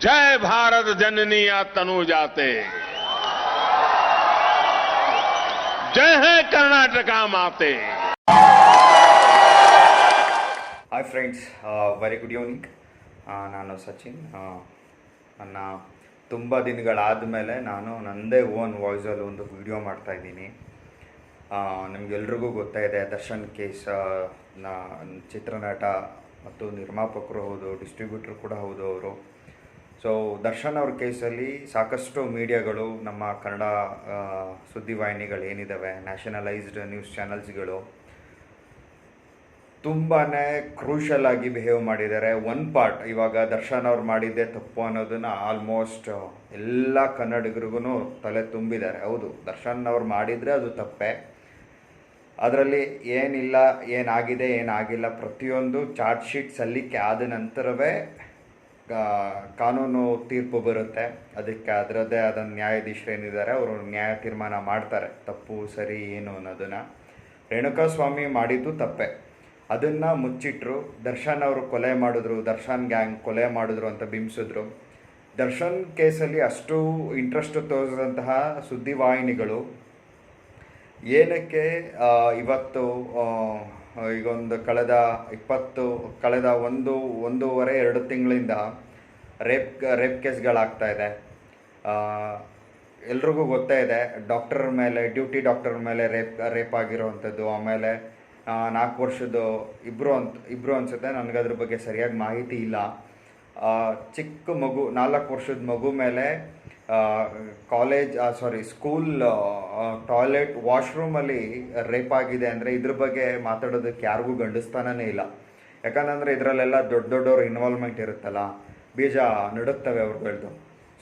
जय भारत जननी तनु जाते जय है कर्नाटका माते hi friends very good evening ನಾನು ಸಚಿನ್ ಆ, ನನ್ನ ತುಂಬ ದಿನಗಳಾದ ಮೇಲೆ ನಾನು ನನ್ನದೇ ಓನ್ ವಾಯ್ಸಲ್ಲಿ ಒಂದು ವಿಡಿಯೋ ಮಾಡ್ತಾಯಿದ್ದೀನಿ ನಿಮಗೆಲ್ರಿಗೂ ಗೊತ್ತೇ ಇದೆ ದರ್ಶನ್ ಕೇಸ್ ಆ, ನಾ ಚಿತ್ರನಟ ಮತ್ತು ನಿರ್ಮಾಪಕರು ಹೌದು ಡಿಸ್ಟ್ರಿಬ್ಯೂಟ್ರ್ ಕೂಡ ಹೌದು ಅವರು ಸೊ ದರ್ಶನ್ ಅವ್ರ ಕೇಸಲ್ಲಿ ಸಾಕಷ್ಟು ಮೀಡಿಯಾಗಳು ನಮ್ಮ ಕನ್ನಡ ಸುದ್ದಿವಾಹಿನಿಗಳು ಏನಿದ್ದಾವೆ ನ್ಯಾಷನಲೈಸ್ಡ್ ನ್ಯೂಸ್ ಚಾನಲ್ಸ್ಗಳು ತುಂಬಾ ಕ್ರೂಷಲ್ ಆಗಿ ಬಿಹೇವ್ ಮಾಡಿದ್ದಾರೆ. ಒನ್ ಪಾರ್ಟ್ ಇವಾಗ ದರ್ಶನ್ ಅವ್ರು ಮಾಡಿದ್ದೆ ತಪ್ಪು ಅನ್ನೋದನ್ನು ಆಲ್ಮೋಸ್ಟ್ ಎಲ್ಲ ಕನ್ನಡಿಗರಿಗೂ ತಲೆ ತುಂಬಿದ್ದಾರೆ. ಹೌದು ದರ್ಶನ್ ಅವ್ರು ಮಾಡಿದರೆ ಅದು ತಪ್ಪೇ. ಅದರಲ್ಲಿ ಏನಿಲ್ಲ, ಏನಾಗಿದೆ, ಏನಾಗಿಲ್ಲ ಪ್ರತಿಯೊಂದು ಚಾರ್ಜ್ ಶೀಟ್ ಸಲ್ಲಿಕೆ ಆದ ನಂತರವೇ ಕಾನೂನು ತೀರ್ಪು ಬರುತ್ತೆ. ಅದಕ್ಕೆ ಅದರದ್ದೇ ಆದ ನ್ಯಾಯಾಧೀಶರು ಏನಿದ್ದಾರೆ, ಅವರು ನ್ಯಾಯ ತೀರ್ಮಾನ ಮಾಡ್ತಾರೆ. ತಪ್ಪು, ಸರಿ, ಏನು ಅನ್ನೋದನ್ನು. ರೇಣುಕಾಸ್ವಾಮಿ ಮಾಡಿದ್ದು ತಪ್ಪೆ. ಅದನ್ನು ಮುಚ್ಚಿಟ್ರು. ದರ್ಶನ್ ಅವರು ಕೊಲೆ ಮಾಡಿದ್ರು, ದರ್ಶನ್ ಗ್ಯಾಂಗ್ ಕೊಲೆ ಮಾಡಿದ್ರು ಅಂತ ಬಿಂಬಿಸಿದ್ರು. ದರ್ಶನ್ ಕೇಸಲ್ಲಿ ಅಷ್ಟು ಇಂಟ್ರೆಸ್ಟ್ ತೋರಿಸಿದಂತಹ ಸುದ್ದಿವಾಹಿನಿಗಳು. ಏನಕ್ಕೆ ಇವತ್ತು ಆ, ಈಗೊಂದು ಕಳೆದ ಇಪ್ಪತ್ತು ಕಳೆದ ಒಂದು ಒಂದೂವರೆ ಎರಡು ತಿಂಗಳಿಂದ ರೇಪ್ ರೇಪ್ ಕೇಸ್ಗಳಾಗ್ತಾ ಇದೆ. ಎಲ್ರಿಗೂ ಗೊತ್ತೇ ಇದೆ ಡಾಕ್ಟರ್ ಮೇಲೆ ಡ್ಯೂಟಿ ಡಾಕ್ಟರ್ ಮೇಲೆ ರೇಪ್ ರೇಪ್ ಆಗಿರೋವಂಥದ್ದು ಆಮೇಲೆ ನಾಲ್ಕು ವರ್ಷದ್ದು ಇಬ್ಬರು ಅಂತ ಇಬ್ಬರು ಅನಿಸುತ್ತೆ ನನಗೆ ಅದ್ರ ಬಗ್ಗೆ ಸರಿಯಾಗಿ ಮಾಹಿತಿ ಇಲ್ಲ. ಚಿಕ್ಕ ಮಗು ನಾಲ್ಕು ವರ್ಷದ ಮಗು ಮೇಲೆ ಕಾಲೇಜ್ ಸಾರಿ ಸ್ಕೂಲ್ ಟಾಯ್ಲೆಟ್ ವಾಶ್ರೂಮಲ್ಲಿ ರೇಪ್ ಆಗಿದೆ ಅಂದರೆ ಇದ್ರ ಬಗ್ಗೆ ಮಾತಾಡೋದಕ್ಕೆ ಯಾರಿಗೂ ಗಂಡಿಸ್ತಾನೇ ಇಲ್ಲ. ಯಾಕಂದ್ರೆ ಇದರಲ್ಲೆಲ್ಲ ದೊಡ್ಡ ದೊಡ್ಡವ್ರ ಇನ್ವಾಲ್ವ್ಮೆಂಟ್ ಇರುತ್ತಲ್ಲ, ಬೀಜ ನಡುತ್ತವೆ ಅವ್ರುಗಳ್ದು.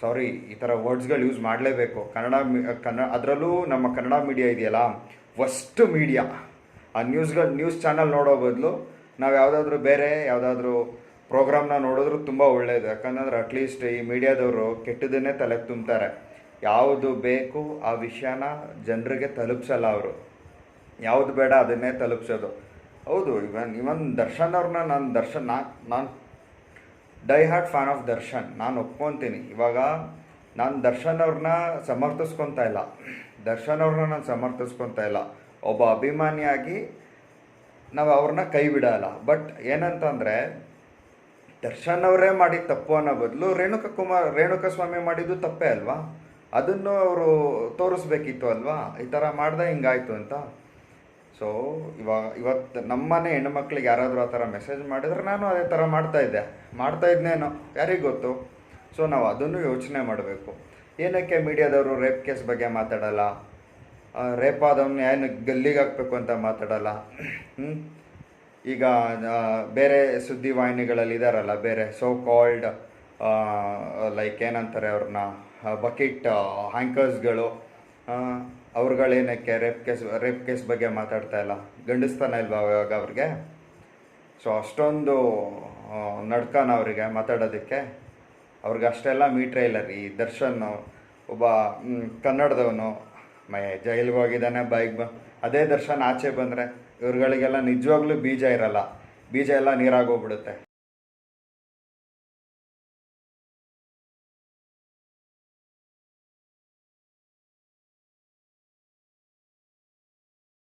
ಸಾರಿ ಈ ಥರ ವರ್ಡ್ಸ್ಗಳು ಯೂಸ್ ಮಾಡಲೇಬೇಕು. ಕನ್ನಡ ಮಿ ಕನ್ನಡ ಅದರಲ್ಲೂ ನಮ್ಮ ಕನ್ನಡ ಮೀಡಿಯಾ ಇದೆಯಲ್ಲ ಫಸ್ಟ್ ಮೀಡಿಯಾ ಆ ನ್ಯೂಸ್ಗಳು ನ್ಯೂಸ್ ಚಾನಲ್ ನೋಡೋ ಬದಲು ನಾವು ಯಾವುದಾದ್ರೂ ಬೇರೆ, ಯಾವುದಾದ್ರೂ ಪ್ರೋಗ್ರಾಮ್ನ ನೋಡಿದ್ರು ತುಂಬ ಒಳ್ಳೆಯದು ಯಾಕಂದ್ರೆ ಅಟ್ಲೀಸ್ಟ್ ಈ ಮೀಡಿಯಾದವರು ಕೆಟ್ಟದನ್ನೇ ತಲೆಗೆ ತುಂಬ್ತಾರೆ. ಯಾವುದು ಬೇಕು ಆ ವಿಷಯನ ಜನರಿಗೆ ತಲುಪಿಸಲ್ಲ ಅವರು. ಯಾವುದು ಬೇಡ ಅದನ್ನೇ ತಲುಪಿಸೋದು. ಹೌದು, ಇವನ್ ಇವನ್ ದರ್ಶನ್ ಅವ್ರನ್ನ ನಾನು ದರ್ಶನ್, ನಾ, ನಾನು die hard fan of Darshan. ನಾನು ಒಪ್ಕೊತೀನಿ. ಇವಾಗ ನಾನು ದರ್ಶನ್ ಅವ್ರನ್ನ ಸಮರ್ಥಿಸ್ಕೊತಾ ಇಲ್ಲ. ದರ್ಶನ್ ಅವ್ರನ್ನ ನಾನು ಸಮರ್ಥಿಸ್ಕೊತಾ ಇಲ್ಲ. ಒಬ್ಬ ಅಭಿಮಾನಿಯಾಗಿ ನಾವು ಅವ್ರನ್ನ ಕೈ ಬಿಡೋಲ್ಲ. ಬಟ್ ಏನಂತಂದರೆ ದರ್ಶನ್ ಅವರೇ ಮಾಡಿದ ತಪ್ಪು ಅನ್ನೋ ಬದಲು ರೇಣುಕ ಕುಮಾರ್, ರೇಣುಕ ಸ್ವಾಮಿ ಮಾಡಿದ್ದು ತಪ್ಪೇ ಅಲ್ವಾ? ಅದನ್ನು ಅವರು ತೋರಿಸ್ಬೇಕಿತ್ತು ಅಲ್ವಾ? ಈ ಥರ ಮಾಡ್ದೆ ಹಿಂಗಾಯ್ತು ಅಂತ. ಸೊ ಇವಾಗ ಇವತ್ತು ನಮ್ಮನೆ ಹೆಣ್ಮಕ್ಳಿಗೆ ಯಾರಾದರೂ ಆ ಥರ ಮೆಸೇಜ್ ಮಾಡಿದ್ರೆ ನಾನು ಅದೇ ಥರ ಮಾಡ್ತಾ ಇದ್ದೆ. ಮಾಡ್ತಾ ಇದ್ನೇನೋ? ಯಾರಿಗೆ ಗೊತ್ತು? ಸೊ ನಾವು ಅದನ್ನು ಯೋಚನೆ ಮಾಡಬೇಕು. ಏನಕ್ಕೆ ಮೀಡಿಯಾದವರು ರೇಪ್ ಕೇಸ್ ಬಗ್ಗೆ ಮಾತಾಡಲ್ಲ? ರೇಪ್ ಆದವ್ನ ಏನು ಗಲ್ಲಿಗೆ ಹಾಕಬೇಕು ಅಂತ ಮಾತಾಡಲ್ಲ? ಹ್ಮ್? ಈಗ ಬೇರೆ ಸುದ್ದಿವಾಹಿನಿಗಳಲ್ಲಿ ಇದಾರಲ್ಲ, ಬೇರೆ ಸೋ ಕಾಲ್ಡ್ ಲೈಕ್ ಏನಂತಾರೆ ಅವ್ರನ್ನ ಬಕೆಟ್ ಹ್ಯಾಂಕರ್ಸ್ಗಳು ಅವ್ರುಗಳೇನಕ್ಕೆ ರೇಪ್ ಕೇಸ್ ರೇಪ್ ಕೇಸ್ ಬಗ್ಗೆ ಮಾತಾಡ್ತಾ ಇಲ್ಲ. ಗಂಡಿಸ್ತಾನೆ ಇಲ್ವಾ ಇವಾಗ ಅವ್ರಿಗೆ? ಸೊ ಅಷ್ಟೊಂದು ನಡ್ಕಾನ ನಡ್ಕನ ಅವರಿಗೆ ಮಾತಾಡೋದಕ್ಕೆ. ಅವ್ರಿಗೆ ಅಷ್ಟೆಲ್ಲ ಮೀಟ್ರೇ ಇಲ್ಲ ರೀ. ದರ್ಶನ್, ಒಬ್ಬ ಕನ್ನಡದವನು. ಮೈ, ಜೈಲಿಗೆ ಹೋಗಿದ್ದಾನೆ ಬೈಕ್ ಬ, ಅದೇ ದರ್ಶನ್ ಆಚೆ ಬಂದರೆ. ಇವ್ರುಗಳಿಗೆಲ್ಲ ನಿಜವಾಗ್ಲೂ ಬೀಜ ಇರಲ್ಲ. ಬೀಜ ಎಲ್ಲ ನೀರಾಗೋಗ್ಬಿಡುತ್ತೆ